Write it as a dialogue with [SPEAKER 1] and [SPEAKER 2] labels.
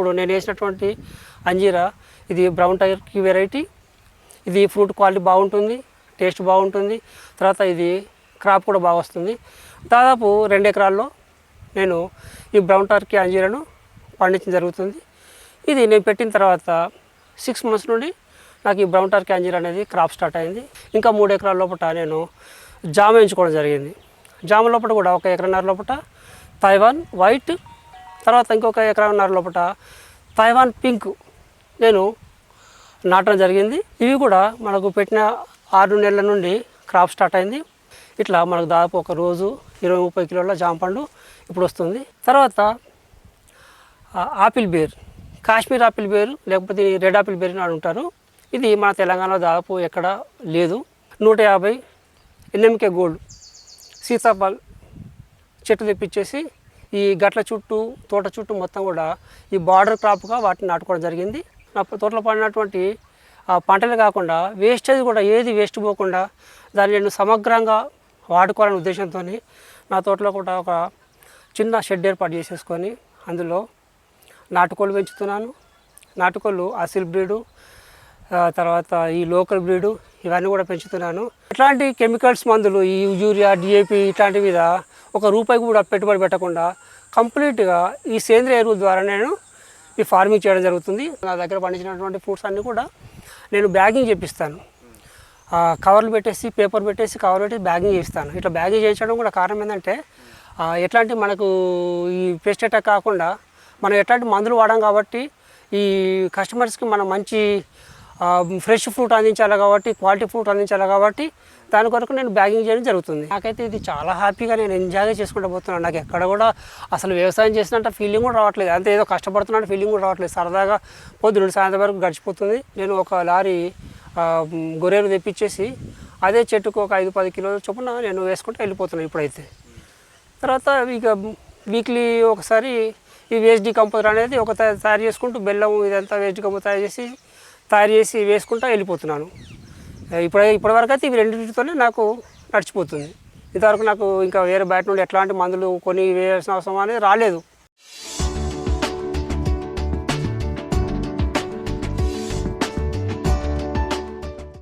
[SPEAKER 1] ఇప్పుడు నేను వేసినటువంటి అంజీరా ఇది బ్రౌన్ టైర్కి వెరైటీ ఇది ఫ్రూట్ క్వాలిటీ బాగుంటుంది టేస్ట్ బాగుంటుంది. తర్వాత ఇది క్రాప్ కూడా బాగా వస్తుంది. దాదాపు రెండు ఎకరాల్లో నేను ఈ బ్రౌన్ టర్కీ అంజీరాను పండించడం జరుగుతుంది. ఇది నేను పెట్టిన తర్వాత సిక్స్ మంత్స్ నుండి నాకు ఈ బ్రౌన్ టర్కీ అంజీర్ అనేది క్రాప్ స్టార్ట్ అయింది. ఇంకా మూడు ఎకరాల లోపల నేను జామ ఎంచుకోవడం జరిగింది. జామ లోపల కూడా ఒక ఎకరన్నర లోపల తైవాన్ వైట్ తర్వాత ఇంకొక ఎకరాన్నర లోపల తైవాన్ పింక్ నేను నాటడం జరిగింది. ఇవి కూడా మనకు పెట్టిన ఆరు నెలల నుండి క్రాప్ స్టార్ట్ అయింది. ఇట్లా మనకు దాదాపు ఒక రోజు ఇరవై ముప్పై కిలోల జాంపండు ఇప్పుడు వస్తుంది. తర్వాత ఆపిల్ బేర్ కాశ్మీర్ ఆపిల్ బేరు లేకపోతే రెడ్ ఆపిల్ బేర్ అని అంటారు ఇది మన తెలంగాణలో దాదాపు ఎక్కడ లేదు. నూట యాభై ఎన్ఎంకే గోల్డ్ సీతాఫల్ చెట్టు తెప్పించేసి ఈ గట్ల చుట్టూ తోట చుట్టూ మొత్తం కూడా ఈ బార్డర్ క్రాప్గా వాటిని నాటుకోవడం జరిగింది. నా తోటలో పడినటువంటి ఆ పంటలు కాకుండా వేస్టేజ్ కూడా ఏది వేస్ట్ పోకుండా దాన్ని నేను సమగ్రంగా వాడుకోవాలనే ఉద్దేశంతో నా తోటలో కూడా ఒక చిన్న షెడ్ ఏర్పాటు చేసేసుకొని అందులో నాటుకోళ్ళు పెంచుతున్నాను. నాటుకోళ్ళు అసిల్ బ్రీడు తర్వాత ఈ లోకల్ బ్రీడు ఇవన్నీ కూడా పెంచుతున్నాను. ఇట్లాంటి కెమికల్స్ మందులు ఈ యూరియా డిఏపి ఇట్లాంటి మీద ఒక రూపాయి కూడా పెట్టుబడి పెట్టకుండా కంప్లీట్గా ఈ సేంద్రియ ఎరువుల ద్వారా నేను ఈ ఫార్మింగ్ చేయడం జరుగుతుంది. నా దగ్గర పండించినటువంటి ఫ్రూట్స్ అన్నీ కూడా నేను బ్యాగింగ్ చేపిస్తాను. కవర్లు పెట్టేసి పేపర్ పెట్టేసి కవర్ పెట్టి బ్యాగింగ్ చేస్తాను ఇట్లా బ్యాగింగ్ చేయించడం కూడా కారణం ఏంటంటే ఎట్లాంటి మనకు ఈ పెస్ట్ అటాక్ కాకుండా మనం ఎట్లాంటి మందులు వాడాం కాబట్టి ఈ కస్టమర్స్కి మనం మంచి ఫ్రెష్ ఫ్రూట్ అందించాలి కాబట్టి క్వాలిటీ ఫ్రూట్ అందించాలి కాబట్టి దాని కొరకు నేను బ్యాగింగ్ చేయడం జరుగుతుంది. నాకైతే ఇది చాలా హ్యాపీగా నేను ఎంజాయ్ చేసుకుంటూ పోతున్నాను. నాకు ఎక్కడ కూడా అసలు వ్యవసాయం చేసినంత ఫీలింగ్ కూడా రావట్లేదు. అంతే ఏదో కష్టపడుతున్నట్టు ఫీలింగ్ కూడా రావట్లేదు. సరదాగా పొద్దున్న సాయంత్రం వరకు గడిచిపోతుంది. నేను ఒక లారీ గొర్రెలు తెప్పించేసి అదే చెట్టుకు ఒక ఐదు పది కిలోల చొప్పున నేను వేసుకుంటూ వెళ్ళిపోతున్నాను ఇప్పుడైతే. తర్వాత ఇక వీక్లీ ఒకసారి ఈ వేస్ట్ డికంపోజర్ అనేది ఒక తయారు చేసుకుంటూ బెల్లం ఇదంతా వేస్ట్ డికంపోజర్ తయారు చేసి తయారు చేసి వేసుకుంటూ వెళ్ళిపోతున్నాను. ఇప్పుడు ఇప్పటివరకు అయితే ఇవి రెండింటితోనే నాకు నడిచిపోతుంది. ఇంతవరకు నాకు ఇంకా వేరే బయట నుండి ఎట్లాంటి మందులు కొని వేయాల్సిన అవసరం అనేది రాలేదు.